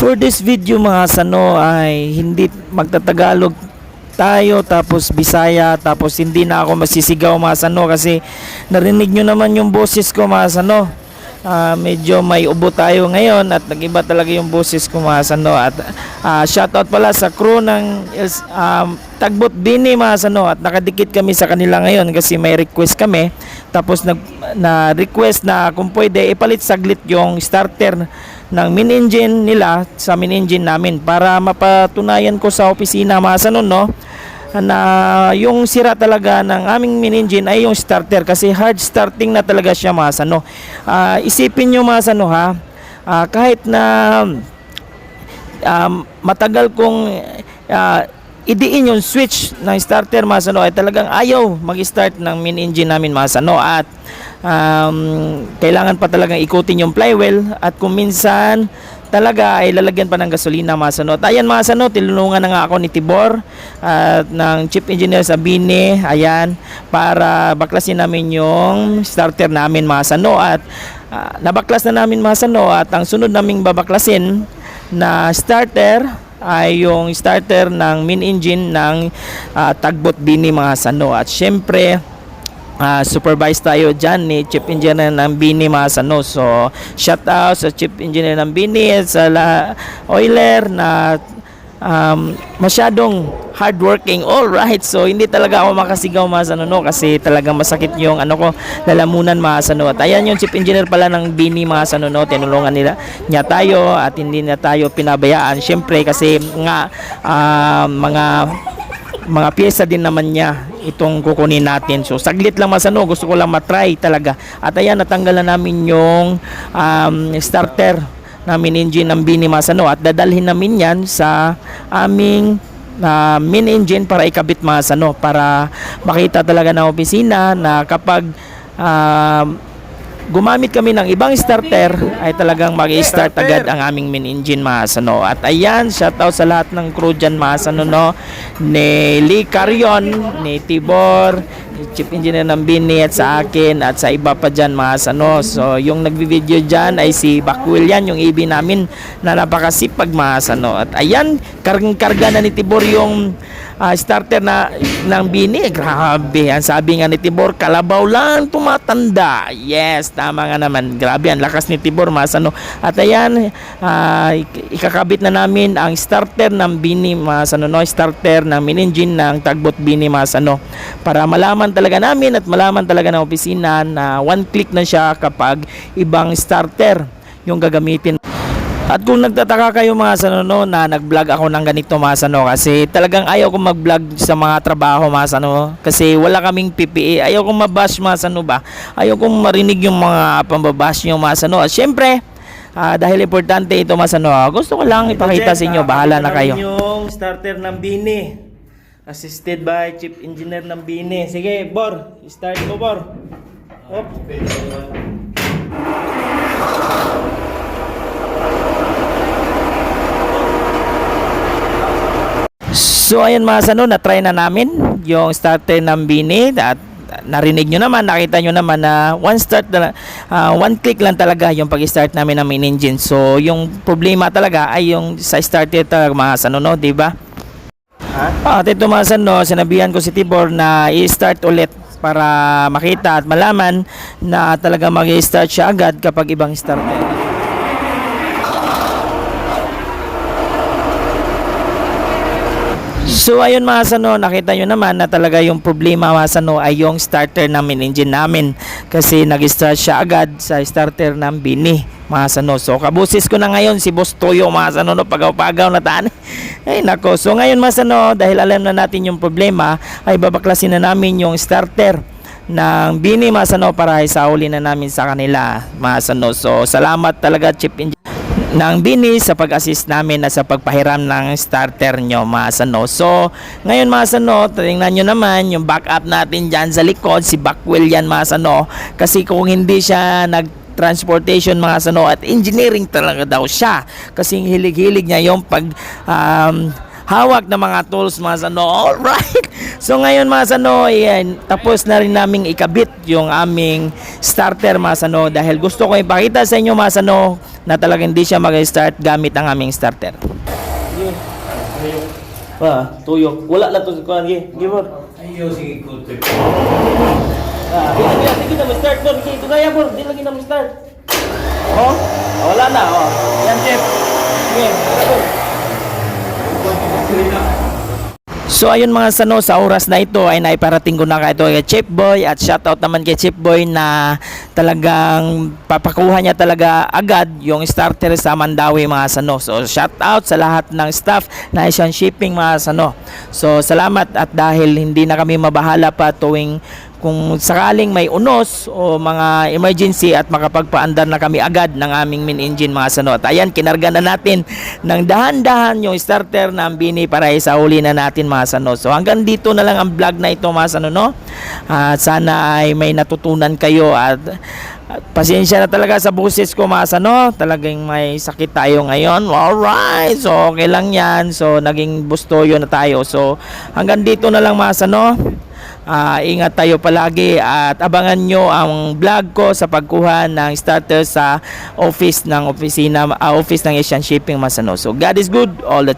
For this video mga sano ay hindi magtatagalog tayo tapos Bisaya tapos hindi na ako masisigaw mga sano kasi narinig nyo naman yung boses ko mga sano. Ah, medyo may ubo tayo ngayon at nagiba talaga yung boses ko mga sano. At ah, shoutout pala sa crew ng um, Tagbot Bini mga sano. At nakadikit kami sa kanila ngayon kasi may request kami. Tapos nag na request na kung pwede ipalit saglit yung starter ng main engine nila sa main engine namin para mapatunayan ko sa opisina mga sano no na yung sira talaga ng aming main engine ay yung starter kasi hard starting na talaga siya mga sano. Ah, isipin nyo mga sano ha, ah, kahit na um, matagal kong ah, idiin yung switch ng starter mga sano ay talagang ayaw mag-start ng main engine namin mga sano at um, kailangan pa talagang ikutin yung flywheel. At kung minsan talaga ay lalagyan pa ng gasolina mga sano. At ayan mga sano, tinulungan na nga ako ni Tibor at ng chief engineer sa Bini, ayan, para baklasin namin yung starter namin mga sano at ah, nabaklas na namin mga sano at ang sunod naming babaklasin na starter ay yung starter ng main engine ng ah, Tagbot Bini mga sano at syempre Ah, supervise tayo dyan ni Chief Engineer ng Bini Masano. So, shout out sa Chief Engineer ng Bini at sa la oiler na um, masyadong hardworking. All right. So, hindi talaga ako makasigaw Masano no kasi talagang masakit yung ano ko lalamunan Masano. At ayan yung Chief Engineer pala ng Bini Masano no. Tinulungan nila niya tayo at hindi na tayo pinabayaan. Syempre kasi nga ah, mga mga pyesa din naman niya itong kukunin natin. So saglit lang masano, gusto ko lang matry talaga. At ayan, natanggal na namin yung um, starter namin engine ng Bini Masano at dadalhin namin yan sa aming na main engine para ikabit Masano para makita talaga ng opisina na kapag um, gumamit kami ng ibang starter ay talagang mag-start agad ang aming main engine Masano. At ayan, shoutout sa lahat ng crew dyan Masano no. Ni Lee Carion, ni Tibor, Chief Engineer ng Bini at sa akin at sa iba pa dyan Masano. So yung nagvi-video dyan ay si Bakwil yan, yung EB namin na napakasipag Masano. At ayan, kargang-karga na ni Tibor yung ah, starter na ng Bini. Grabe, ang sabi nga ni Tibor, kalabaw lang tumatanda. Yes, tama nga naman. Grabe, ang lakas ni Tibor, masano. At ayan, ik- ikakabit na namin ang starter ng Bini, masano, no? Starter ng main engine ng Tagbot Bini, masano. Para malaman talaga namin at malaman talaga ng opisina na one click na siya kapag ibang starter yung gagamitin at kung nagtataka kayo mga sanono na nag-vlog ako ng ganito mga sano kasi talagang ayaw kong mag-vlog sa mga trabaho mga sano kasi wala kaming PPE. Ayaw kong mabash mga sano ba? Ayaw kong marinig yung mga pambabash nyo mga sano. At syempre, ah, dahil importante ito mga sano, gusto ko lang ipakita sa inyo. Bahala na kayo. Yung starter ng Bini. Assisted by Chief Engineer ng Bini. Sige, Bor. Start mo, Bor. Op. So ayan mga sano, na-try na namin yung starter ng Bini at narinig nyo naman, nakita nyo naman na one start na, ah, one click lang talaga yung pag-start namin ng main engine. So yung problema talaga ay yung sa starter talaga mga sano, no, ba? At ito mga sano, sinabihan ko si Tibor na i-start ulit para makita at malaman na talaga mag-start siya agad kapag ibang starter. So ayun mga sano, nakita nyo naman na talaga yung problema mga sano ay yung starter namin, engine namin. Kasi nag-start siya agad sa starter ng Bini mga sano. So kabusis ko na ngayon si Boss Toyo mga sano no, pagaw-pagaw na taan. Ay nako, so ngayon mga sano, dahil alam na natin yung problema, ay babaklasin na namin yung starter ng Bini mga sano para isauli na namin sa kanila mga sano. So salamat talaga Chief Engineer ng Bini sa pag-assist namin na sa pagpahiram ng starter nyo mga sano. So, ngayon mga sano, tingnan nyo naman yung backup natin dyan sa likod, si Backwell yan mga sano. Kasi kung hindi siya nag transportation mga sano at engineering talaga daw siya kasi hilig-hilig niya yung pag um, hawak ng mga tools mga sano. Alright! So ngayon mga sano, ayan, tapos na rin naming ikabit yung aming starter mga sano dahil gusto ko ipakita sa inyo mga sano na talagang hindi siya mag-start gamit ang aming starter. Pa, tuyok. Wala lang to sa kuhan. Give mo. Ayaw, sige, good. Ah, di lagi lagi na start mo. Di ito kaya po. Di lagi na start. Oh, wala na. Oh. Yan, Jeff. Sige, po. So ayun mga sano sa oras na ito ay naiparating ko na kay ito Chip Boy at shoutout naman kay Chip Boy na talagang papakuha niya talaga agad yung starter sa Mandawi mga sano. So shoutout sa lahat ng staff na Asian Shipping mga sano. So salamat at dahil hindi na kami mabahala pa tuwing kung sakaling may unos o mga emergency at makapagpaandar na kami agad ng aming main engine mga sano. At ayan, kinarga na natin ng dahan-dahan yung starter ng Bini para sa uli na natin mga sano. So hanggang dito na lang ang vlog na ito mga sano no. At sana ay may natutunan kayo at at pasensya na talaga sa boses ko mga sano. Talagang may sakit tayo ngayon. Alright. So okay lang yan. So naging bustoyo na tayo. So hanggang dito na lang mga sano. Ah, ingat tayo palagi at abangan nyo ang vlog ko sa pagkuha ng starter sa office ng opisina, ah, office ng Asian Shipping Masano. So God is good all the